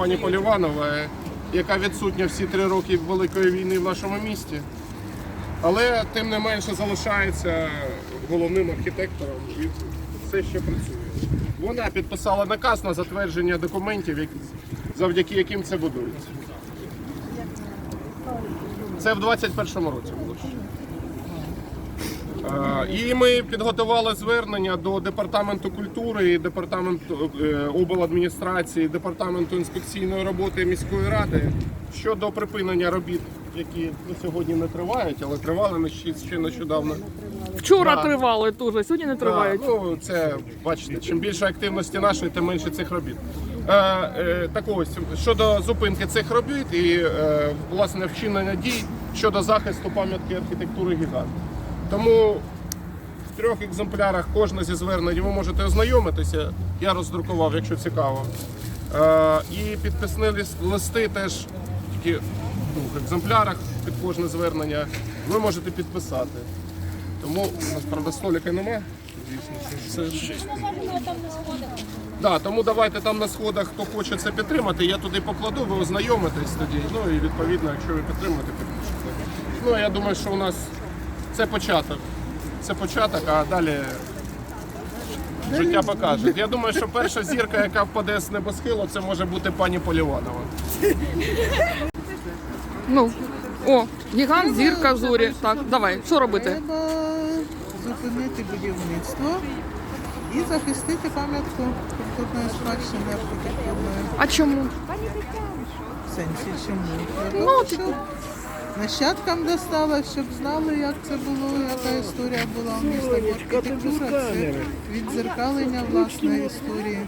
пані Поліванова, яка відсутня всі три роки Великої війни в нашому місті. Але тим не менше залишається головним архітектором і все ще працює. Вона підписала наказ на затвердження документів, завдяки яким це будується. Це в 21-му році було. І ми підготували звернення до департаменту культури, департаменту е, обладміністрації, департаменту інспекційної роботи міської ради щодо припинення робіт, які на сьогодні не тривають, але тривали ще, ще нещодавно. Вчора Да. тривали дуже, сьогодні не тривають. Да, ну це бачите, чим більше активності нашої, тим менше цих робіт. Е, е, так ось щодо зупинки цих робіт і е, власне вчинення дій щодо захисту пам'ятки архітектури гігант. Тому в трьох екземплярах кожне зі звернень ви можете ознайомитися. Я роздрукував, якщо цікаво. Е, і підписні лис- листи теж тільки в двох екземплярах під кожне звернення ви можете підписати. Тому у нас правда столика немає. Це Да, тому давайте там на сходах, хто хоче це підтримати, я туди покладу, ви ознайомитесь тоді. Ну і відповідно, якщо ви підтримуєте, підпишете. Ну я думаю, що у нас це початок. Це початок, а далі життя покаже. Я думаю, що перша зірка, яка впаде з небосхилу, це може бути пані Поліванова. Ну, о, гігант, зірка, зорі. Так, давай, що робити? Треба зупинити будівництво і захистити пам'ятку культурної спадщини архітектурної. А чому? В сенсі чому? Ну, типу. Нащадкам досталось, щоб знали, як це було, яка історія була у міста. Архітектура це віддзеркалення власної історії.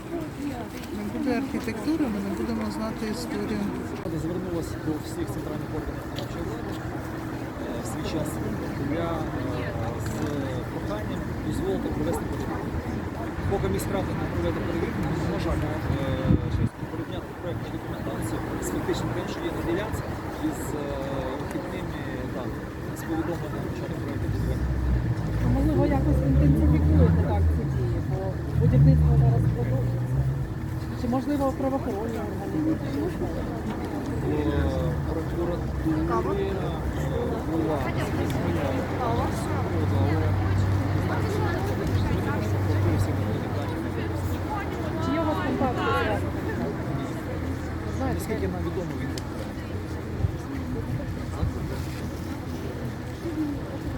Не буде архітектури, ми не будемо знати історію. Звернулася до всіх центральних органів влади е, в свій час для е, з проханням дозволити провести перевірку. Поки міськрада не проведе перевірку, ми не можемо е, щось порівняти проєктну документацію з фактичним тим, що є на ділянці, із Можливо, якось інтенсифікуєте так ці дії, бо будівництво зараз продовжується. Чи можливо правоохоронні органи? Чи є у вас контакти? Наскільки нам відомо,